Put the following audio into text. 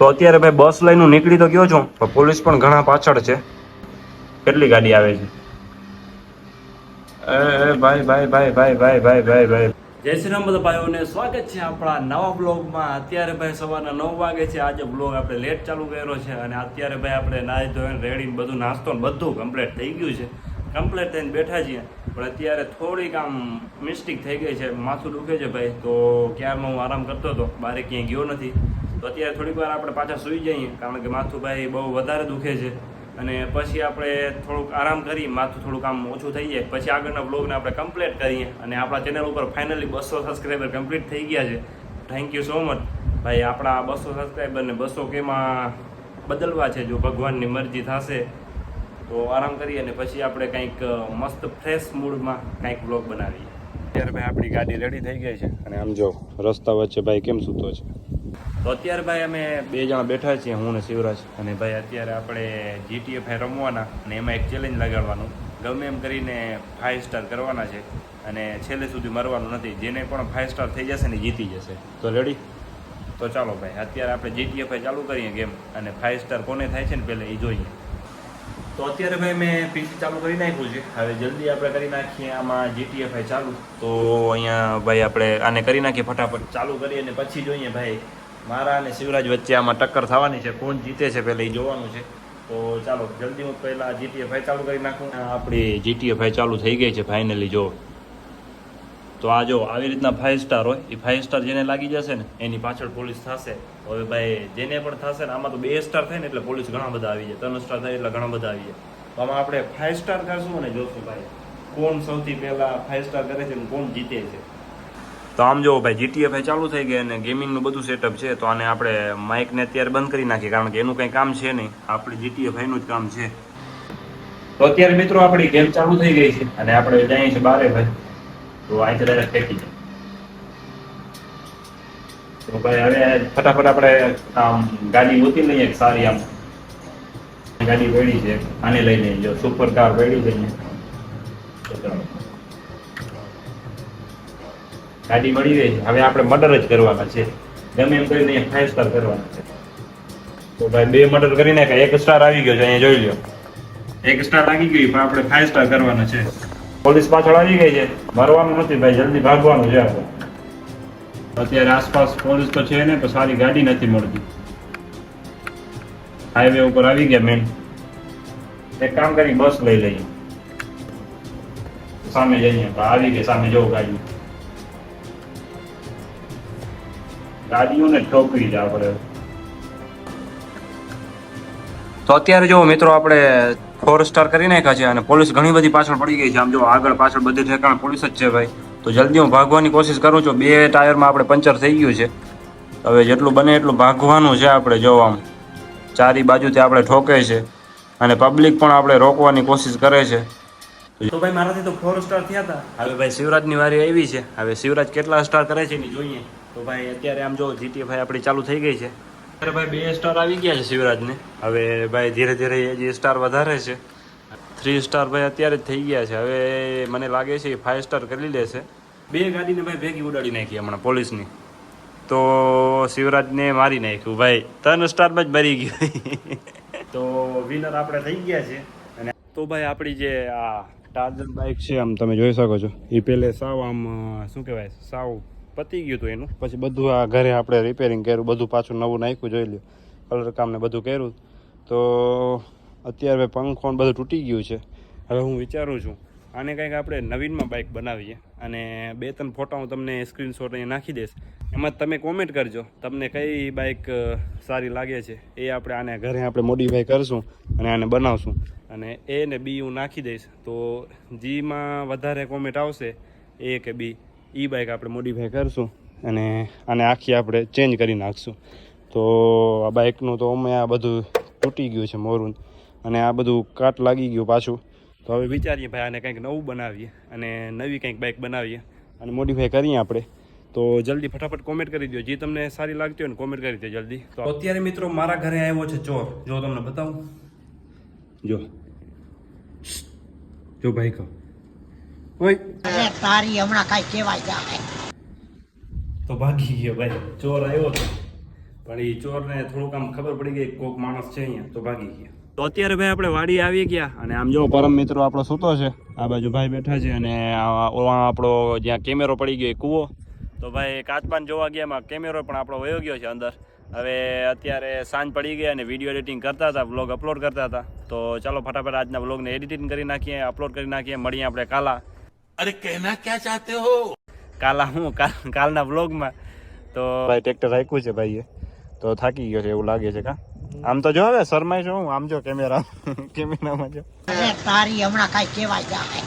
તો અત્યારે ભાઈ બસ લઈને નીકળી તો ગયો છું પણ પોલીસ પણ ઘણા પાછળ છે. કેટલી ગાડી આવે છે? એ ભાઈ ભાઈ ભાઈ ભાઈ ભાઈ ભાઈ ભાઈ ભાઈ. જય શ્રી રામ બધા ભાઈઓને સ્વાગત છે આપણા નવા બ્લોગમાં. અત્યારે ભાઈ સવારના નવ વાગે છે. આજે બ્લોગ આપણે લેટ ચાલુ કર્યો છે અને અત્યારે ભાઈ આપણે નાહી ધોઈને રેડી બધું નાસ્તો ને બધું કમ્પ્લીટ થઈ ગયું છે. કમ્પ્લીટ થઈને બેઠા છીએ. પણ અત્યારે થોડીક આમ મિસ્ટેક થઈ ગઈ છે. માથું દુખે છે ભાઈ. તો ક્યારનો હું આરામ કરતો હતો? બારે ક્યાંય ગયો નથી. તો અત્યારે થોડીક વાર આપણે પાછા સૂઈ જઈએ, કારણ કે માથું ભાઈ બહુ વધારે દુખે છે. અને પછી આપણે થોડુંક આરામ કરી, માથું થોડુંક આમ ઓછું થઈ જાય. પછી આગળના બ્લોગને આપણે કમ્પ્લીટ કરીએ. અને આપણા ચેનલ ઉપર ફાઇનલી બસો સબસ્ક્રાઈબર કમ્પ્લીટ થઈ ગયા છે. થેન્ક યુ સો મચ ભાઈ, આપણા બસો સબસ્ક્રાઈબરને બસો કેમાં બદલવા છે, જો ભગવાનની મરજી થશે, તો આરામ કરીએ અને પછી આપણે કંઈક મસ્ત ફ્રેશ મૂડમાં કંઈક બ્લોગ બનાવીએ. અત્યારે ભાઈ આપણી ગાડી રેડી થઈ ગઈ છે. અને આમ જો, રસ્તા વચ્ચે ભાઈ કેમ સૂતો છે? તો અત્યારે ભાઈ અમે બે જણા બેઠા છીએ, હું ને શિવરાજ. અને ભાઈ અત્યારે આપણે જીટીએફ રમવાના અને એમાં એક ચેલેન્જ લગાડવાનું. ગમે એમ કરીને ફાઇવ સ્ટાર કરવાના છે અને છેલ્લે સુધી મરવાનું નથી. જેને પણ ફાઇવ સ્ટાર થઈ જશે ને જીતી જશે. તો રેડી તો ચાલો ભાઈ, અત્યારે આપણે જીટીએફ ચાલુ કરીએ ગેમ અને ફાઇવ સ્ટાર કોને થાય છે ને પહેલાં એ જોઈએ. તો અત્યારે ભાઈ મેં પીસી ચાલુ કરી નાખ્યું છે. હવે જલ્દી આપણે કરી નાખીએ આમાં જીટીએફ ચાલુ. તો અહીંયા ભાઈ આપણે આને કરી નાખીએ ફટાફટ. ચાલુ કરીએ અને પછી જોઈએ ભાઈ મારા અને શિવરાજ વચ્ચે આમાં ટક્કર થવાની છે. કોણ જીતે છે પહેલાં એ જોવાનું છે. તો ચાલો, જલ્દી હું પહેલાં ફાઈ ચાલુ કરી નાખું. આપણી આપણી ફાઈ ચાલુ થઈ ગઈ છે ફાઇનલી જો. તો આ જો, આવી રીતના ફાઇવ સ્ટાર હોય એ ફાઇવ સ્ટાર જેને લાગી જશે ને, એની પાછળ પોલીસ થશે. હવે ભાઈ, જેને પણ થશે ને, આમાં તો બે સ્ટાર થાય ને, એટલે પોલીસ ઘણા બધા આવી જાય. ત્રણ સ્ટાર થાય એટલે ઘણા બધા આવી જાય. તો આમાં આપણે ફાઇવ સ્ટાર કરશું અને જોશું ભાઈ, કોણ સૌથી પહેલા ફાઇવ સ્ટાર કરે છે અને કોણ જીતે છે. તો આમ જો ભાઈ જીટીએફ ચાલુ થઈ ગઈ અને ગેમિંગનું બધું સેટઅપ છે, તો આને આપણે માઇકને અત્યારે બંધ કરી નાખીએ, કારણ કે એનું કંઈ કામ છે નહીં. આપણે જીટીએફ એનું જ કામ છે. તો અત્યારે મિત્રો આપણી ગેમ ચાલુ થઈ ગઈ છે અને આપણે જઈએ છીએ બારે ભાઈ. તો આજે ડાયરેક્ટ ફેંકી જાય તો ભાઈ હવે ફટાફટ આપણે આમ ગાડી ગોતી લઈએ સારી આમ. ગાડી પડી છે, આને લઈને જો સુપર કાર પડી છે ગાડી મળી રહી છે. હવે આપણે મર્ડર જ કરવાના છે. ગમે એમ કરીને ફાઇવ સ્ટાર કરવાના છે. તો ભાઈ બે મર્ડર કરી નાખ્યા. એક સ્ટાર આવી ગયો છે, અહીંયા જોઈ લો એક સ્ટાર લાગી ગયું, પણ આપણે ફાઇવ સ્ટાર કરવાના છે. પોલીસ પાછળ આવી ગઈ છે. મરવાનું નથી ભાઈ, જલ્દી ભાગવાનું છે આપણે. અત્યારે આસપાસ પોલીસ તો છે ને તો સારી ગાડી નથી મળતી. હાઈવે ઉપર આવી ગયા મેન એક કામ કરી, બસ લઈ લઈએ. સામે જઈએ. આવી ગઈ, સામે જવું ગાડી. ગાડીઓને ઠોકવી જ આપણે. તો અત્યારે જો મિત્રો આપણે ફોર સ્ટાર કરી નાખ્યા છે અને પોલીસ ઘણી બધી પાછળ પડી ગઈ છે. આમ જો આગળ પાછળ બધી ઠેકાણ પોલીસ જ છે ભાઈ. તો જલ્દી હું ભાગવાની કોશિશ કરું છું. બે ટાયરમાં આપણે પંચર થઈ ગયું છે. હવે જેટલું બને એટલું ભાગવાનું છે આપણે જો આમ. ચારી બાજુથી આપણે ઠોકે છે અને પબ્લિક પણ આપણે રોકવાની કોશિશ કરે છે. તો ભાઈ મારાથી તો ફોર સ્ટાર થયા હતા. હવે ભાઈ શિવરાજની વારી આવી છે. હવે શિવરાજ કેટલા સ્ટાર કરે છે એની જોઈએ. તો ભાઈ અત્યારે આમ જો જીટી ભાઈ આપણી ચાલુ થઈ ગઈ છે. અત્યારે ભાઈ બે સ્ટાર આવી ગયા છે શિવરાજને. હવે ભાઈ ધીરે ધીરે એ જે સ્ટાર વધારે છે થ્રી સ્ટાર ભાઈ અત્યારે જ થઈ ગયા છે. હવે મને લાગે છે ફાઇવ સ્ટાર કરી લેશે બે ગાડીને ભાઈ ભેગી ઉડાડી નાખી હમણાં પોલીસની. તો શિવરાજને મારી નાખ્યું ભાઈ. ત્રણ સ્ટારમાં જ મરી ગયું. તો વિનર આપણે થઈ ગયા છે. અને તો ભાઈ આપણી જે આ ટાર્જન બાઇક છે, આમ તમે જોઈ શકો છો. એ પહેલે સાવ આમ શું કહેવાય? સાવ પતી ગયું હતું એનું. પછી બધું આ ઘરે આપણે રિપેરિંગ કર્યું બધું પાછું નવું નાખ્યું જોઈ લ્યું. કલર કામ ને બધું કર્યું. તો અત્યારે પંખો બધું તૂટી ગયું છે. હવે હું વિચારું છું આને કંઈક આપણે નવીનમાં બાઇક બનાવીએ અને બે ત્રણ ફોટા હું તમને સ્ક્રીનશોટ અહીંયા નાખી દઈશ. એમાં તમે કોમેન્ટ કરજો તમને કઈ બાઇક સારી લાગે છે. એ આપણે આને ઘરે આપણે મોડિફાઈ કરશું અને આને બનાવશું. અને એ ને બી હું નાખી દઈશ. તો જીમાં વધારે કોમેન્ટ આવશે એ કે બી ઈ બાઇક આપણે મોડિફાઈ કરશું અને આને આખી આપણે ચેન્જ કરી નાખશું. તો આ બાઇકનું તો અમે આ બધું તૂટી ગયું છે મોરું. અને આ બધું કાટ લાગી ગયું પાછું. તો હવે વિચારીએ ભાઈ આને કંઈક નવું બનાવીએ અને નવી કંઈક બાઇક બનાવીએ અને મોડિફાઈ કરીએ આપણે. તો જલ્દી ફટાફટ કોમેન્ટ કરી દો જે તમને સારી લાગતી હોય ને કોમેન્ટ કરી દો જલ્દી. તો અત્યારે મિત્રો મારા ઘરે આવ્યો છે ચોર. જો તમને બતાવું. જો. જો ભાઈ કહો. ઓય. તારી હમણાં કાંઈ કહેવાય જાય તો ભાગી ગયો ભાઈ. ચોર આવ્યો હતો પણ એ ચોરને થોડુંક આમ ખબર પડી ગઈ કોક માણસ છે અહીંયા તો ભાગી ગયો. તો અત્યારે ભાઈ આપણે વાડી આવી ગયા અને આમ જો પરમ મિત્રો આપણો સૂતો છે આ બાજુ ભાઈ બેઠા છે અને આપણો જ્યાં કેમેરો પડી ગયો એ કૂવો. તો ભાઈ કાચબાન જોવા ગયા એમાં કેમેરો પણ આપણો વયો ગયો છે અંદર. હવે અત્યારે સાંજ પડી ગઈ અને વીડિયો એડિટિંગ કરતા હતા વ્લોગ અપલોડ કરતા હતા. તો ચાલો ફટાફટ આજના વ્લોગને એડિટિંગ કરી નાખીએ અપલોડ કરી નાખીએ. મળીએ આપણે કાલા. અરે કહેના ક્યાં ચાહતે હો? કાલા હું કાલના વ્લોગમાં. તો ભાઈ ટ્રેક્ટર રાખ્યું છે ભાઈએ. તો થાકી ગયો છે એવું લાગે છે કા? આમ તો જો હવે શરમાય છું આમ જો કેમેરા કેમેરામાં જો. તારી હમણાં કાઈ કહેવાય જાય